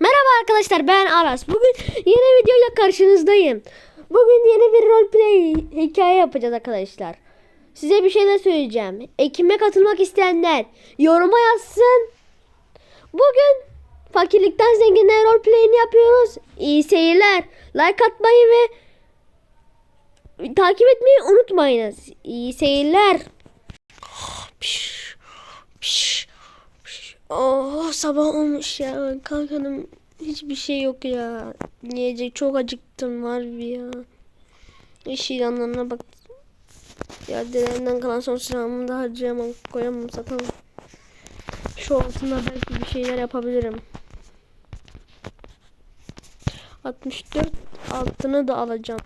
Merhaba arkadaşlar ben Aras. Bugün yeni videoyla karşınızdayım. Bugün yeni bir roleplay hikaye yapacağız arkadaşlar. Size bir şeyler söyleyeceğim. Ekime katılmak isteyenler yoruma yazsın. Bugün fakirlikten zenginliğe roleplay'ini yapıyoruz. İyi seyirler. Like atmayı ve takip etmeyi unutmayınız. İyi seyirler. Piş, piş. Oh sabah olmuş ya. Kalkanım hiçbir şey yok ya. Yiyecek çok acıktım var bir ya. İş ilanlarına bak. Ya dedemden kalan son sıramı da harcayamam. Koyamam satamam. Şu altında belki bir şeyler yapabilirim. 64 altını da alacağım.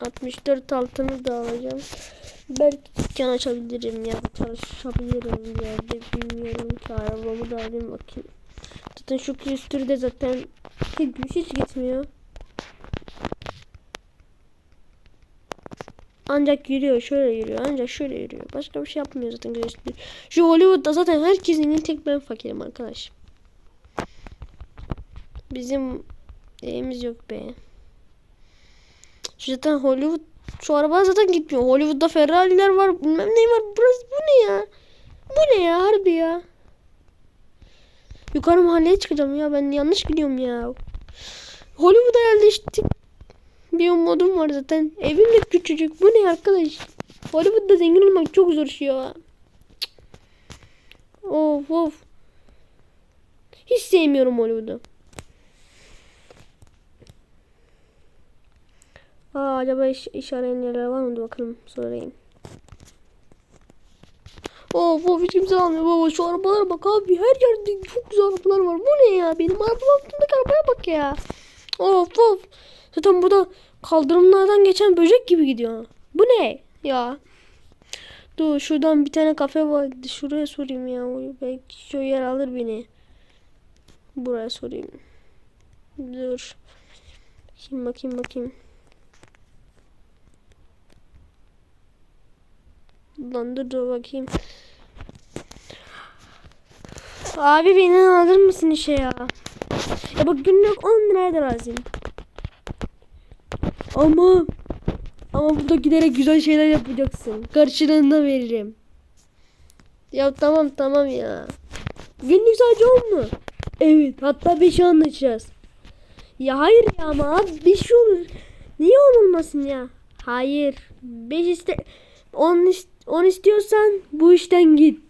64 altını da alacağım. Belki dükkan açabilirim ya çalışabilirim bir yerde bilmiyorum ki arabamı da alayım bakayım. Zaten şu külüstürü de zaten hiç, hiç gitmiyor. Ancak yürüyor şöyle yürüyor ancak şöyle yürüyor. Başka bir şey yapmıyor zaten külüstür. Şu Hollywood'da zaten herkesin tek ben fakirim arkadaş. Bizim evimiz yok be. Şu zaten Hollywood şu araba zaten gitmiyor. Hollywood'da Ferrari'ler var. Bilmem ne var. Burası bu ne ya? Bu ne ya harbi ya? Yukarı mahalleye çıkacağım ya. Ben yanlış gidiyorum ya. Hollywood'a yerleştik. Bir umudum var zaten. Evim de küçücük. Bu ne arkadaş? Hollywood'da zengin olmak çok zor şey ya. Of of. Hiç sevmiyorum Hollywood'u. Aa, acaba iş, iş arayan yerler var mı? Bakalım sorayım. Of of hiç kimse almıyor baba. Şu arabalara bak abi. Her yerde çok güzel arabalar var. Bu ne ya? Benim arabamın altındaki arabaya bak ya. Of of. Zaten burada kaldırımlardan geçen böcek gibi gidiyor. Bu ne ya? Dur şuradan bir tane kafe var. Şuraya sorayım ya. Belki şu yer alır beni. Buraya sorayım. Dur. Bakayım bakayım bakayım Lan dur bakayım. Abi beni alır mısın işe ya? Ya bak günlük 10 liraya lazım. Ama ama burada giderek güzel şeyler yapacaksın. Karşılığında veririm. Ya tamam tamam ya. Günlük sadece 10 mu? Evet hatta 5 anlaşacağız. Ya hayır ya ama abi 5 olur. Niye 10 olmasın ya? Hayır. 5 iste 10 ist 10 istiyorsan bu işten git.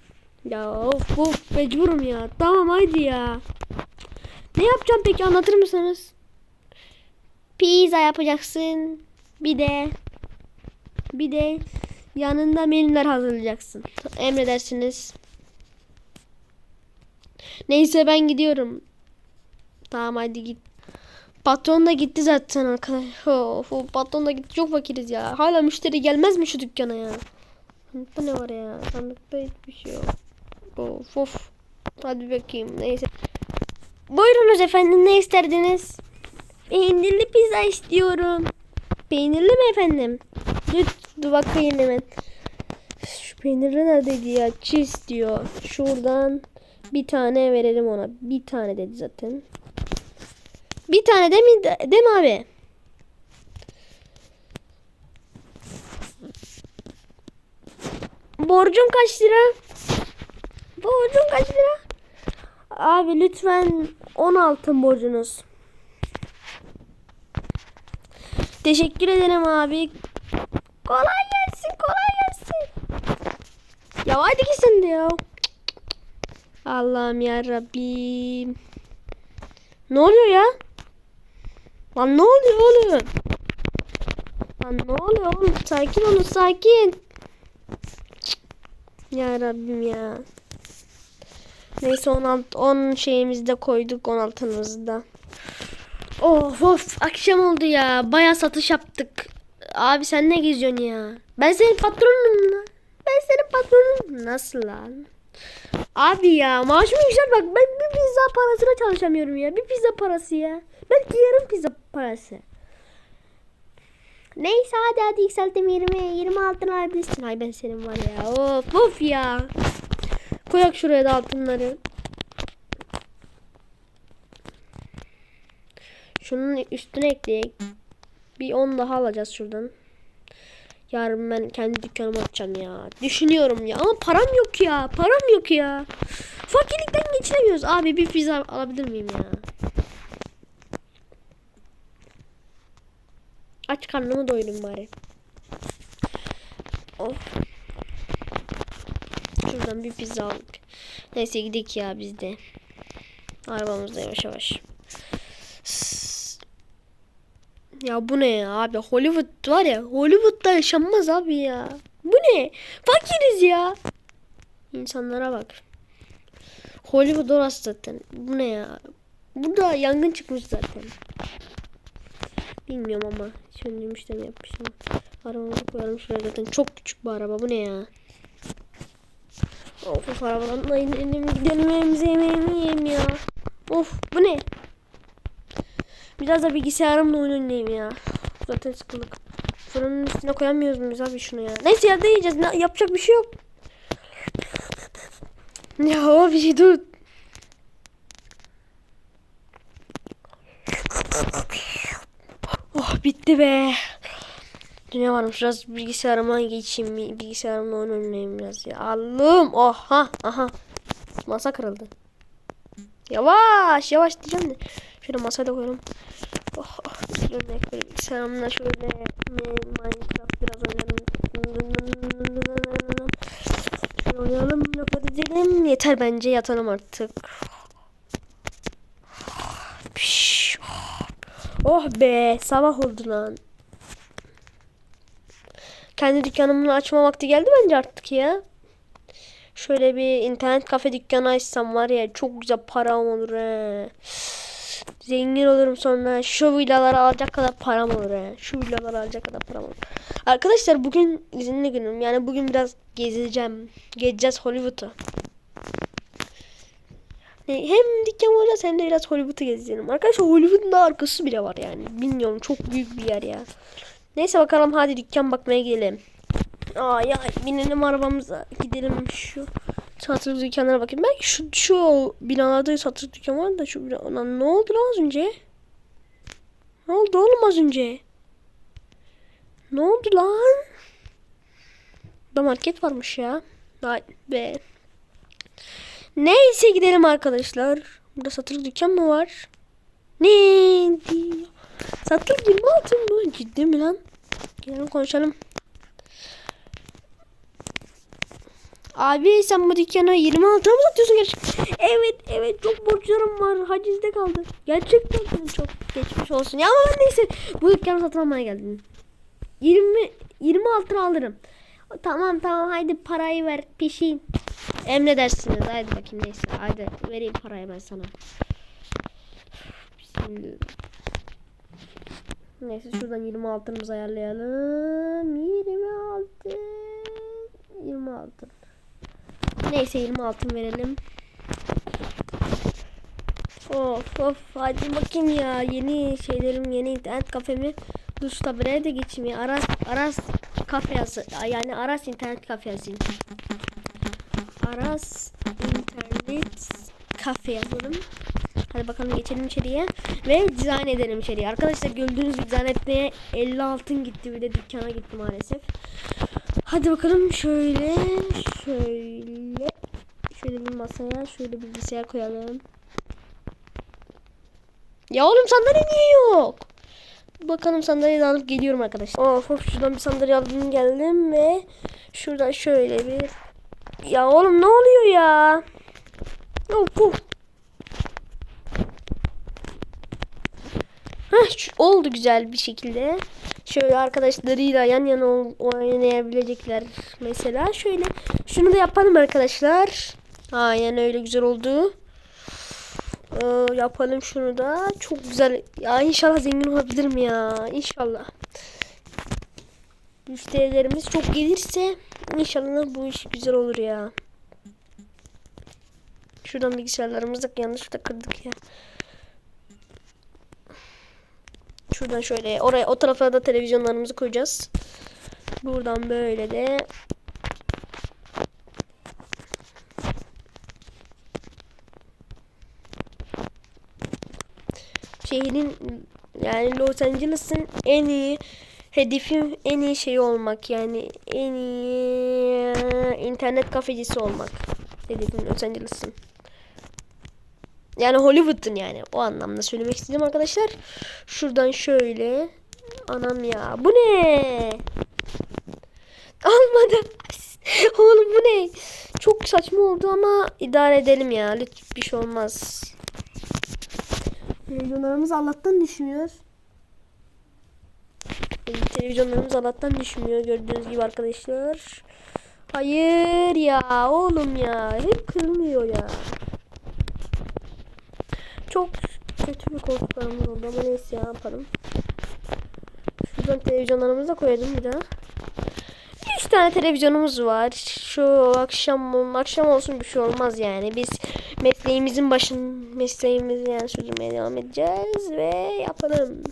Ya of of mecburum ya. Tamam haydi ya. Ne yapacağım peki anlatır mısınız? Pizza yapacaksın. Bir de bir de yanında menüler hazırlayacaksın. Emredersiniz. Neyse ben gidiyorum. Tamam hadi git. Patron da gitti zaten arkadaş. Of, of, patron da gitti. Çok fakiriz ya. Hala müşteri gelmez mi şu dükkana ya? Sandıkta ne var ya? Sandıkta hiçbir şey yok. Of of. Hadi bakayım. Neyse. Buyurunuz efendim. Ne isterdiniz? Peynirli pizza istiyorum. Peynirli mi efendim? Dur bakayım hemen. Şu peynirli neredeydi ya? Cheese diyor. Şuradan bir tane verelim ona. Bir tane dedi zaten. Bir tane değil mi, değil mi abi? Borcun kaç lira? Borcun kaç lira? Abi lütfen 10 altın borcunuz. Teşekkür ederim abi. Kolay gelsin, kolay gelsin. Ya hadi gitsin de ya. Allah'ım ya Rabbim. Ne oluyor ya? Lan ne oluyor oğlum? Lan ne oluyor oğlum? Sakin olun, sakin. Ya Rabbim ya. Neyse 16 10 şeyimizi de koyduk 16'mızı da. Of of akşam oldu ya. Baya satış yaptık. Abi sen ne geziyorsun ya? Ben senin patronunum lan. Ben senin patronunum. Nasıl lan? Abi ya maaşım yüksel bak ben bir pizza parasına çalışamıyorum ya. Bir pizza parası ya. Belki yarım pizza parası. Neyse hadi hadi yükselttim 20. 20 altın alabilirsin. Ay ben senin var ya. Of of ya. Koyak şuraya da altınları. Şunun üstüne ekleyek. Bir 10 daha alacağız şuradan. Yarın ben kendi dükkanımı açacağım ya. Düşünüyorum ya ama param yok ya. Param yok ya. Fakirlikten geçinemiyoruz. Abi bir pizza alabilir miyim ya? Aç karnımı doydum bari. Of. Şuradan bir pizza aldık. Neyse gidelim ya biz de. Arabamızda yavaş yavaş. Ya bu ne ya abi Hollywood var ya Hollywood'da yaşanmaz abi ya. Bu ne? Fakiriz ya. İnsanlara bak. Hollywood orası zaten. Bu ne ya? Burada yangın çıkmış zaten. Bilmiyorum ama. Söndürmüş de mi yapmışım. Arabamızı koyalım şuraya zaten. Çok küçük bu araba. Bu ne ya? Of of arabadan gidelim evimize yemeğimi yiyeyim ya. Of bu ne? Biraz da bilgisayarımla oyun oynayayım ya. Zaten sıkıldık. Fırının üstüne koyamıyoruz muyuz abi şunu ya? Neyse yerde yiyeceğiz. Ne, yapacak bir şey yok. Ya şey dur. Oh bitti be. Dünya varmış biraz bilgisayarıma geçeyim. Bilgisayarımla oyun oynayayım biraz ya. Allah'ım. Oha. Aha. Masa kırıldı. Yavaş yavaş diyeceğim de. Şöyle masaya da koyalım. Oh, oh. Şöyle böyle bilgisayarımla şöyle Minecraft biraz oynayalım. Şöyle oynayalım. Lafı dizelim. Yeter bence yatalım artık. Oh be sabah oldu lan. Kendi dükkanımı açma vakti geldi bence artık ya. Şöyle bir internet kafe dükkanı açsam var ya çok güzel param olur he. Zengin olurum sonra şu villaları alacak kadar param olur he. Şu villaları alacak kadar param olur. Arkadaşlar bugün izinli günüm. Yani bugün biraz gezeceğim. Gezeceğiz Hollywood'u. Hem dükkan olacağız hem de biraz Hollywood'u gezelim. Arkadaşlar Hollywood'un da arkası bile var yani. Bilmiyorum çok büyük bir yer ya. Neyse bakalım hadi dükkan bakmaya gidelim. Aa ya binelim arabamıza gidelim şu satış dükkanlara bakayım. Belki şu şu binalarda satış dükkan var da şu bina... Lan ne oldu lan az önce? Ne oldu oğlum az önce? Ne oldu lan? Da market varmış ya. Vay be. Neyse gidelim arkadaşlar. Burada satılık dükkan mı var? Ne diyor? Satılık 26 mı? Ciddi mi lan? Gelin konuşalım. Abi sen bu dükkanı 26 mı satıyorsun gerçekten? Evet evet çok borçlarım var. Hacizde kaldı. Gerçekten çok geçmiş olsun. Ya ama neyse bu dükkanı satın almaya geldim. 20 26 lira alırım. Tamam tamam haydi parayı ver peşin. Emredersiniz haydi bakayım neyse haydi vereyim parayı ben sana. Bismillah. Neyse şuradan 26'ımızı ayarlayalım. 26 26 Neyse 26 verelim. Of of hadi bakayım ya yeni şeylerim yeni internet kafemi dur şu tabelaya da geçeyim ya Aras Aras kafe yazı yani Aras internet kafe yazayım. Aras internet kafe yazalım. Hadi bakalım geçelim içeriye ve dizayn edelim içeriye. Arkadaşlar gördüğünüz gibi dizayn etmeye 50 altın gitti bir de dükkana gitti maalesef. Hadi bakalım şöyle şöyle masaya şöyle bilgisayar koyalım. Ya oğlum sandalye niye yok? Bakalım sandalyeyi alıp geliyorum arkadaşlar. Of of şuradan bir sandalye aldım geldim ve şuradan şöyle bir ya oğlum ne oluyor ya? Of of. Heh, oldu güzel bir şekilde. Şöyle arkadaşlarıyla yan yana oynayabilecekler mesela. Şöyle şunu da yapalım arkadaşlar. Aynen öyle güzel oldu. Ee, yapalım şunu da. Çok güzel. Ya inşallah zengin olabilirim ya. İnşallah. Müşterilerimiz çok gelirse inşallah bu iş güzel olur ya. Şuradan bilgisayarlarımızı yanlışlıkla kırdık ya. Şuradan şöyle oraya o tarafa da televizyonlarımızı koyacağız. Buradan böyle de şehrin Yani Los Angeles'ın en iyi hedefim en iyi şey olmak yani en iyi internet kafecisi olmak. Hedefim Los Angeles'ın. Yani Hollywood'un yani o anlamda söylemek istedim arkadaşlar. Şuradan şöyle. Anam ya bu ne? Almadı. Oğlum bu ne? Çok saçma oldu ama idare edelim ya. Lütfen bir şey olmaz. Televizyonlarımız Allah'tan düşmüyor. Televizyonlarımız Allah'tan düşmüyor gördüğünüz gibi arkadaşlar. Hayır ya oğlum ya. Hep kırılmıyor ya. Çok kötü bir koltuklarımız oldu ama neyse ya yapalım. Şuradan televizyonlarımızı da koyalım bir daha. 3 tane televizyonumuz var. Şu akşam akşam olsun bir şey olmaz yani. Biz mesleğimizin başın mesleğimizi yani sürdürmeye devam edeceğiz ve yapalım.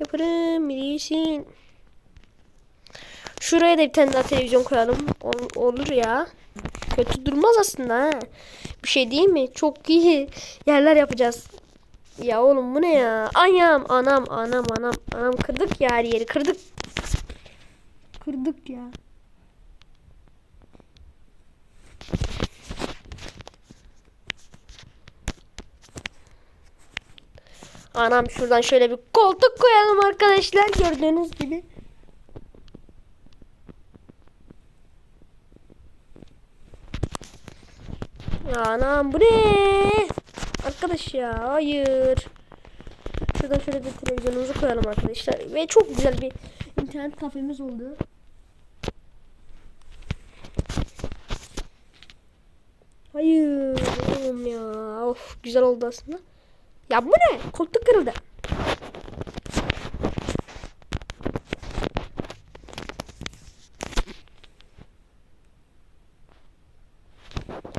Yaparım bilirsin. Şuraya da bir tane daha televizyon koyalım. Ol- olur ya. Kötü durmaz aslında ha. Bir şey değil mi? Çok iyi yerler yapacağız. Ya oğlum bu ne ya? Anam anam anam anam anam kırdık ya her yeri kırdık. Kırdık ya. Anam şuradan şöyle bir koltuk koyalım arkadaşlar gördüğünüz gibi. Anam bu ne? Arkadaş ya hayır. Şuradan şöyle bir televizyonumuzu koyalım arkadaşlar. Ve çok güzel bir internet kafemiz oldu. Hayır oğlum ya. Of güzel oldu aslında. Ya bu ne? Koltuk kırıldı.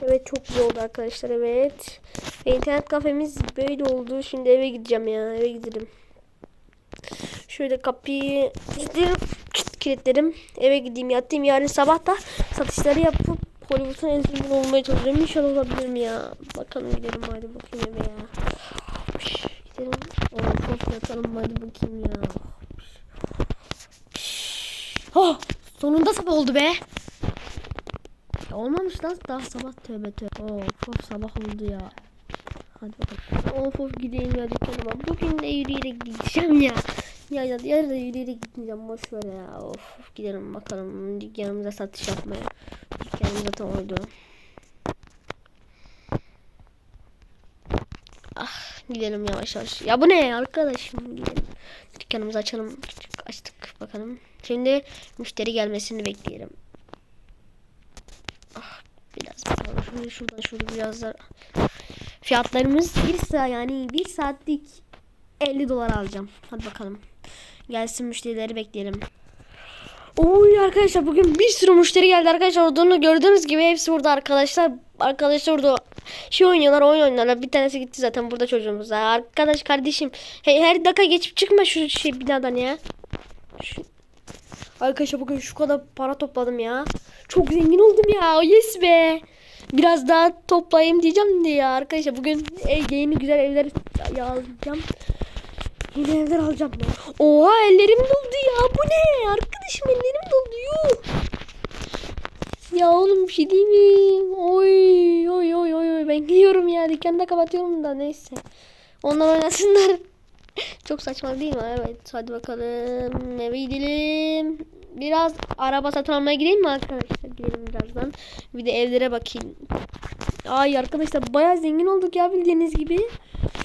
Evet çok güzel oldu arkadaşlar evet. Ve internet kafemiz böyle oldu. Şimdi eve gideceğim ya eve gidelim. Şöyle kapıyı kilitlerim, kilitlerim. Eve gideyim yatayım. Yarın sabah da satışları yapıp Hollywood'un en zengin olmaya çalışacağım. İnşallah olabilirim ya. Bakalım gidelim hadi bakayım eve ya. Yatalım hadi bakayım ya. Oh, sonunda sabah oldu be. Ya olmamış lan daha sabah tövbe tövbe. Of of sabah oldu ya. Hadi bakalım. Of of gideyim ya dükkanıma. Bugün de yürüyerek gideceğim ya. Ya ya yarın da yürüyerek gitmeyeceğim. Boş ver ya. Of, of gidelim bakalım dükkanımıza satış yapmaya. Dükkanım zaten oydu. Ah gidelim yavaş yavaş. Ya bu ne arkadaşım gidelim. Dükkanımızı açalım. Açtık bakalım. Şimdi müşteri gelmesini bekleyelim. Ah biraz. Şöyle şuradan şöyle biraz da Fiyatlarımız bir saat yani bir saatlik 50 dolar alacağım. Hadi bakalım. Gelsin müşterileri bekleyelim. Oy arkadaşlar bugün bir sürü müşteri geldi arkadaşlar. Olduğunu gördüğünüz gibi hepsi burada arkadaşlar. Arkadaşlar burada şey oynuyorlar oyun oynuyorlar. Bir tanesi gitti zaten burada çocuğumuz. var. Arkadaş kardeşim hey, her dakika geçip çıkma şu şey binadan ya. Şu... Arkadaşlar bugün şu kadar para topladım ya. Çok zengin oldum ya. Yes be. Biraz daha toplayayım diyeceğim de ya arkadaşlar bugün ev, yeni güzel evler alacağım. Yeni evler alacağım ya. Oha ellerim doldu ya. Bu ne? Arkadaşım ellerim doldu. Yuh. Ya oğlum bir şey değil mi? Oy oy oy oy oy. Ben gidiyorum ya. Dükkanı da kapatıyorum da neyse. Onlar oynasınlar. Çok saçma değil mi? Evet. Hadi bakalım. Eve gidelim. Biraz araba satın almaya gideyim mi arkadaşlar? Gidelim birazdan. Bir de evlere bakayım. Ay arkadaşlar bayağı zengin olduk ya bildiğiniz gibi.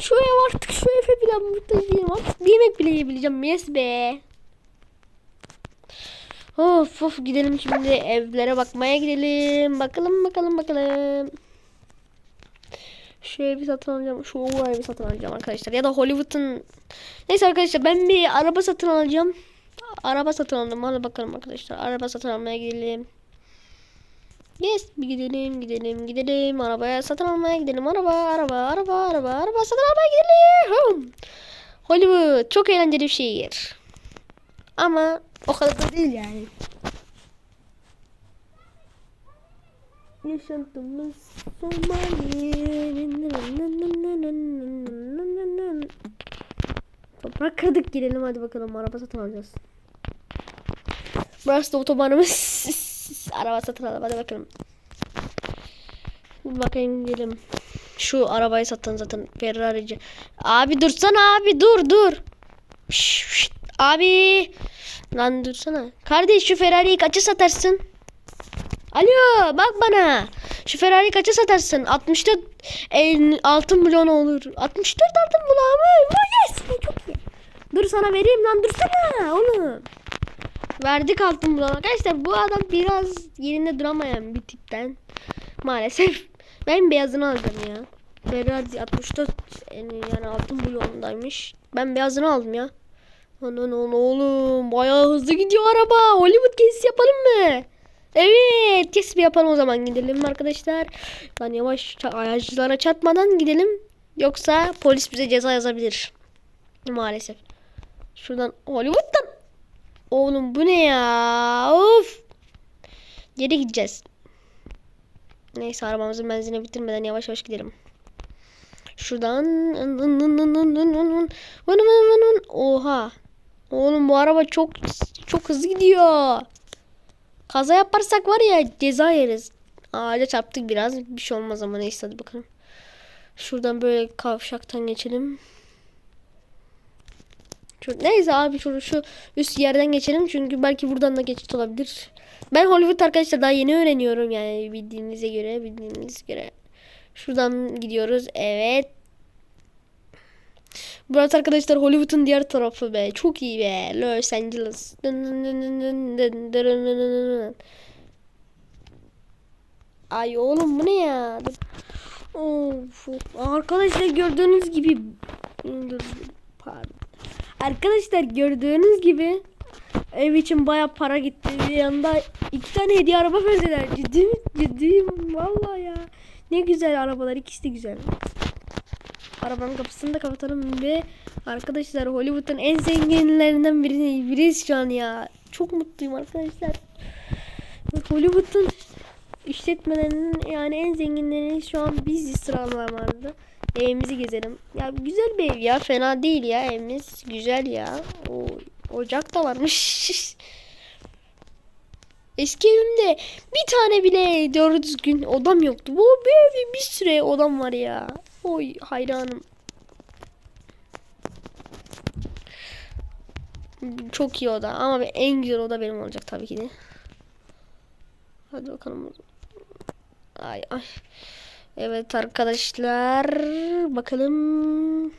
Şu ev artık şu eve bile muhtaç değilim. Artık yemek bile yiyebileceğim. Yes be. Of of gidelim şimdi evlere bakmaya gidelim. Bakalım bakalım bakalım. Şu evi satın alacağım. Şu evi satın alacağım arkadaşlar. Ya da Hollywood'un... Neyse arkadaşlar ben bir araba satın alacağım. Araba satın aldım. Hadi bakalım arkadaşlar. Araba satın almaya gidelim. Yes gidelim gidelim gidelim. Arabaya satın almaya gidelim. Araba araba araba araba araba satın almaya gidelim. Hollywood çok eğlenceli bir şehir. Ama o kadar da değil yani. Yaşantımız Somali. Bak kırdık gidelim hadi bakalım araba satın alacağız. Burası da otobanımız. Araba satın alalım hadi bakalım. Bakayım gidelim. Şu arabayı satın zaten Ferrari'ci. Abi dursana abi dur dur. Şşş, şşt, abi. Lan dursana. Kardeş şu Ferrari'yi kaça satarsın? Alo bak bana. Şu Ferrari'yi kaça satarsın? 64 el, altın milyon olur. 64 altın bulan mı? Yes çok iyi. Dur sana vereyim lan dursana oğlum. Verdik altın bulan. Arkadaşlar bu adam biraz yerinde duramayan bir tipten. Maalesef. Ben beyazını alacağım ya. Ferrari 64 yani, yani altın milyondaymış. Ben beyazını aldım ya. Anan oğlum bayağı hızlı gidiyor araba. Hollywood gezisi yapalım mı? Evet kes bir yapalım o zaman gidelim arkadaşlar. Ben yavaş ça- ayağcılara çarpmadan gidelim. Yoksa polis bize ceza yazabilir. Maalesef. Şuradan Hollywood'dan. Oğlum bu ne ya? Of. Geri gideceğiz. Neyse arabamızın benzini bitirmeden yavaş yavaş gidelim. Şuradan Oha. Oğlum bu araba çok çok hızlı gidiyor. Kaza yaparsak var ya ceza yeriz. Ağaca çarptık biraz. Bir şey olmaz ama neyse hadi bakalım. Şuradan böyle kavşaktan geçelim. Şu, neyse abi şu, şu üst yerden geçelim. Çünkü belki buradan da geçit olabilir. Ben Hollywood arkadaşlar daha yeni öğreniyorum yani bildiğinize göre bildiğiniz göre. Şuradan gidiyoruz. Evet. Burası arkadaşlar Hollywood'un diğer tarafı be. Çok iyi be. Los Angeles. Ay oğlum bu ne ya? Of. Arkadaşlar gördüğünüz gibi pardon. Arkadaşlar gördüğünüz gibi ev için baya para gitti. Bir yanda iki tane hediye araba verdiler. Ciddi mi? Ciddiyim. Vallahi ya. Ne güzel arabalar. ikisi de güzel. Arabanın kapısını da kapatalım ve arkadaşlar Hollywood'un en zenginlerinden biri biriyiz şu an ya. Çok mutluyum arkadaşlar. Hollywood'un işletmelerinin yani en zenginleri şu an biz sıralamalarda. Evimizi gezelim. Ya güzel bir ev ya. Fena değil ya evimiz. Güzel ya. O ocak da varmış. Eski evimde bir tane bile doğru düzgün odam yoktu. Bu bir evde bir süre odam var ya. Oy hayranım. Çok iyi oda ama en güzel oda benim olacak tabii ki de. Hadi bakalım. Ay ay. Evet arkadaşlar bakalım.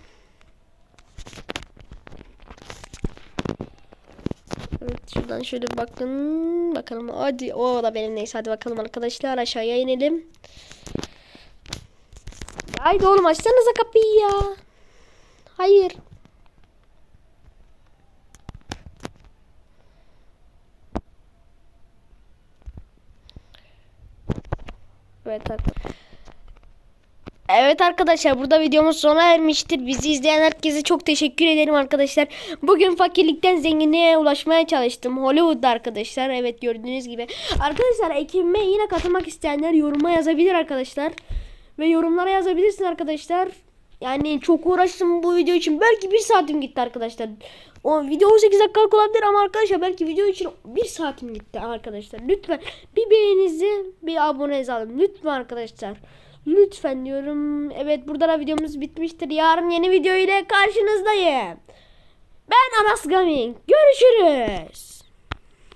Evet şuradan şöyle bakın bakalım. Hadi o da benim neyse hadi bakalım arkadaşlar aşağıya inelim. Haydi oğlum açsanıza kapıyı ya. Hayır. Evet arkadaşlar. Evet arkadaşlar burada videomuz sona ermiştir. Bizi izleyen herkese çok teşekkür ederim arkadaşlar. Bugün fakirlikten zenginliğe ulaşmaya çalıştım. Hollywood'da arkadaşlar. Evet gördüğünüz gibi. Arkadaşlar ekibime yine katılmak isteyenler yoruma yazabilir arkadaşlar. Ve yorumlara yazabilirsin arkadaşlar. Yani çok uğraştım bu video için. Belki bir saatim gitti arkadaşlar. O video 18 dakikalık olabilir ama arkadaşlar belki video için bir saatim gitti arkadaşlar. Lütfen bir beğeninizi bir abone alın. Lütfen arkadaşlar. Lütfen diyorum. Evet burada da videomuz bitmiştir. Yarın yeni video ile karşınızdayım. Ben Anas Gaming. Görüşürüz.